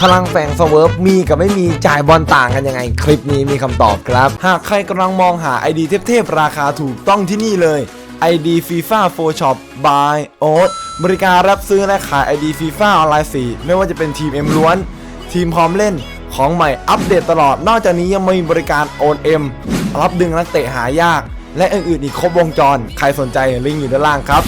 พลังแฝงสเวิร์ฟมีกับไม่มีจ่ายบอลต่างกันยังไง คลิปนี้มีคำตอบครับ หากใครกำลังมองหา ID เทพๆ ราคาถูกต้องที่นี่เลย ID FIFA 4 Shop by Oat บริการรับซื้อและขาย ID FIFA ออนไลน์4ไม่ว่าจะเป็นทีม M ล้วน ทีมพร้อมเล่นของใหม่อัปเดตตลอด นอกจากนี้ยังมีบริการโอน M รับดึงนักเตะหายาก และอื่นๆอีกครบวงจร ใครสนใจลิงก์อยู่ด้านล่างครับ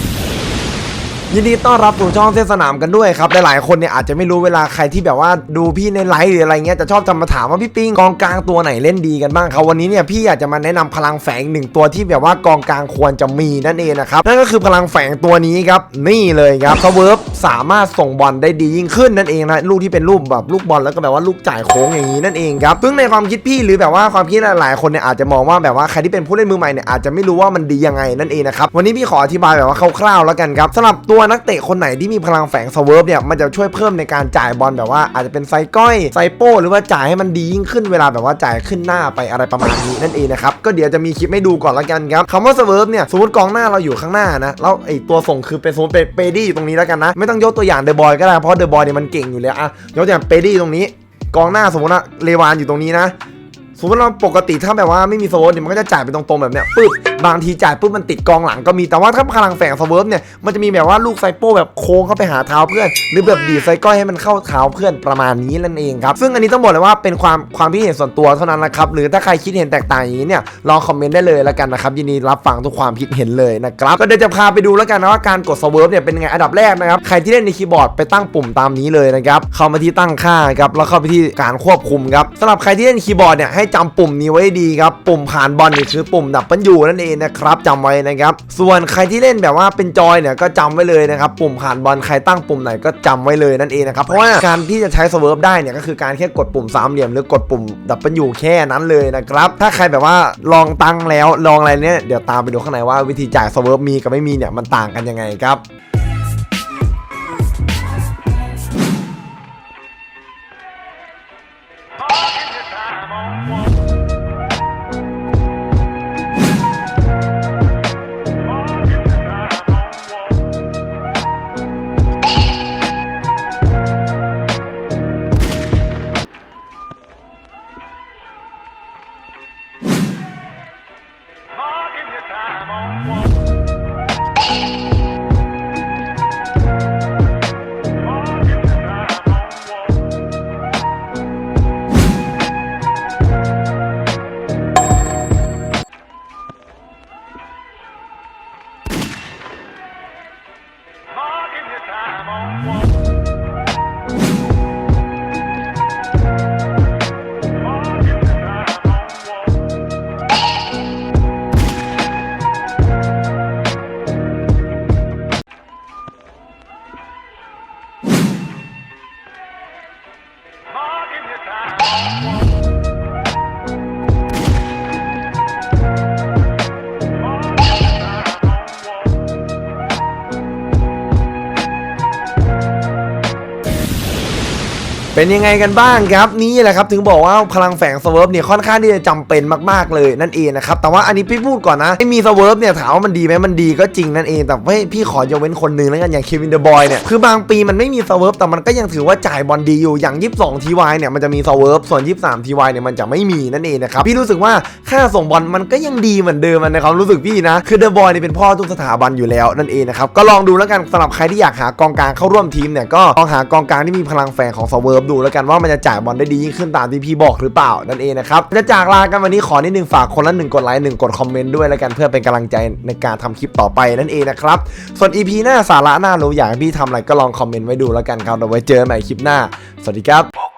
ยินดีต้อนรับสู่ช่องเส้นสนามกันด้วยครับหลายๆคนเนี่ยอาจจะไม่รู้เวลาใครที่แบบว่าดูพี่ในไลฟ์หรืออะไรเงี้ยจะชอบจะมาถามว่าพี่ปิงกองกลางตัวไหนเล่นดีกันบ้างครับวันนี้เนี่ยพี่อยากจะมาแนะนำพลังแฝงหนึ่งตัวที่แบบว่ากองกลางควรจะมีนั่นเองนะครับนั่นก็คือพลังแฝงตัวนี้ครับนี่เลยครับสเวิร์ฟสามารถส่งบอลได้ดียิ่งขึ้นนั่นเองนะลูกที่เป็นรูปแบบลูกบอลแล้วก็แบบว่าลูกจ่ายโค้งอย่างนี้นั่นเองครับซึ่งในความคิดพี่หรือแบบว่าความคิดหลายๆคนเนี่ยอาจจะมองว่าแบบว่าใครที่เป็นผู้เล่นมือใหม่เนี่ยอาจจะไม่รู้ว่ามันดียังไงนั่นเองนะครับวันนี้พี่ขออธิบายแบบว่าคร่าวๆแล้วกันครับสำหรับตัววนักเตะคนไหนที่มีพลังแฝงสเวิร์ฟเนี่ยมันจะช่วยเพิ่มในการจ่ายบอลแบบว่าอาจจะเป็นไซก้อยไซโป้หรือว่าจ่ายให้มันดียิ่งขึ้นเวลาแบบว่าจ่ายขึ้นหน้าไปอะไรประมาณนี้นั่นเองนะครับก็เดี๋ยวจะมีคลิปให้ดูก่อนละกันครับคำว่าสเวิร์ฟเนี่ยสมมติกองหน้าเราอยู่ข้างหน้านะแล้วไอตัวส่งคือเป็นสมมติเปดี้อยู่ตรงนี้แล้วกันนะไม่ต้องยกตัวอย่างเดอะบอยก็ได้เพราะเดอะบอยเนี่ยมันเก่งอยู่แล้วอะยกตัวอย่างเปดี้ตรงนี้กองหน้าสมมติว่าเลวานอยู่ตรงนี้นะ สมมติเราปกติถ้าแบบว่าไม่มีสเวิร์ฟเนี่ยมันก็จะจ่ายไปตรงๆแบบเนี้ยปึ๊บบางทีจ่ายปุ๊บมันติดกองหลังก็มีแต่ว่าถ้าพลังแฝงสเวิร์ฟเนี่ยมันจะมีแบบว่าลูกไซโป้แบบโค้งเข้าไปหาเท้าเพื่อน หรือแบบดีไซก้อยให้มันเข้าเท้าเพื่อนประมาณนี้นั่นเองครับซึ่งอันนี้ต้องบอกเลยว่าเป็นความความคิดเห็นส่วนตัวเท่านั้นนะครับหรือถ้าใครคิดเห็นแตกต่างอย่างนี้เนี่ยลองคอมเมนต์ได้เลยแล้วกันนะครับยินดีรับฟังทุกความคิดเห็นเลยนะครับก็เดี๋ยวจะพาไปดูแล้วกันนะว่าการกดสเวิร์ฟเนี่ยเป็นไงอันดับแรกนะครับใครที่เล่นในคีย์บอร์ดไปตั้งปุ่มตามนี้เลยนะครับเข้ามาที่ตั้งค่าครับแล้วเข้าไปที่การควบคุมครับสำหรับใครที่เล่นคีย์บอร์ดเนี่ยให้จำปุ่มนี้ไว้ดีครับ ปุ่มผ่านบอลนี่คือปุ่มดับเบิลยูนั่นเองนะครับจำไว้นะครับ ส่วนใครที่เล่นแบบว่าเป็นจอยเนี่ยก็จำไว้เลยนะครับ ปุ่มผ่านบอลใครตั้งปุ่มไหนก็จำไว้เลยนั่นเองนะครับ เพราะว่าการที่จะใช้สเวิร์ฟได้เนี่ยก็คือการแค่กดปุ่มสามเหลี่ยมหรือกดปุ่มดับเบิลยูแค่นั้นเลยนะครับ ถ้าใครแบบว่าลองตั้งแล้วลองอะไรเนี่ยเดี๋ยวตามไปดูข้างในว่าวิธีจ่ายสเวิร์ฟมีกับไม่มีเนี่ยมันต่างกันยังไงครับ Oh. Yeah. เป็นยังไงกันบ้างครับนี่แหละครับถึงบอกว่าพลังแฝงสเวิร์ฟเนี่ยค่อนข้างที่จะจำเป็นมากๆเลยนั่นเองนะครับแต่ว่าอันนี้พี่พูดก่อนนะไม่มีสเวิร์ฟเนี่ยถามว่ามันดีไหมมันดีก็จริงนั่นเองแต่ว่าพี่ขอยกเว้นคนหนึ่งแล้วกันอย่างเควินเดอะบอยเนี่ยคือบางปีมันไม่มีสเวิร์ฟแต่มันก็ยังถือว่าจ่ายบอลดีอยู่อย่าง 22ทีวเนี่ยมันจะมีสเวิร์ฟส่วน 23ทีวเนี่ยมันจะไม่มีนั่นเองนะครับพี่รู้สึกว่าค่าส่งบอลมันก็ยังดีเหมือนเดิมในความรู้สึกพี่นะคือเดอะบอยเนี่ยเป็นพ่อทุกสถาบันอยู่แล้วนั่นเองนะครับก็ลองดูแล้วกันสำหรับใครที่อยากหากองกลางเข้าร่วมทีมเนี่ยก็ลองหากองกลางที่มีพลังแฝงของสเวิร์ฟดูแล้วกันว่ามันจะจ่ายบอลได้ดียิ่งขึ้นตามที่พี่บอกหรือเปล่านั่นเองนะครับจะจากลากันวันนี้ขอนิดนึงฝากคนละหนึ่งกดไลค์หนึ่งกดคอมเมนต์ด้วยแล้วกันเพื่อเป็นกำลังใจในการทำคลิปต่อไปนั่นเองนะครับส่วน EP หน้าสาระหน้ารู้อยากพี่ทำอะไรก็ลองคอมเมนต์ไว้ดูแล้วกันครับเดี๋ยวไว้เจอกันใหม่คลิปหน้า สวัสดีครับ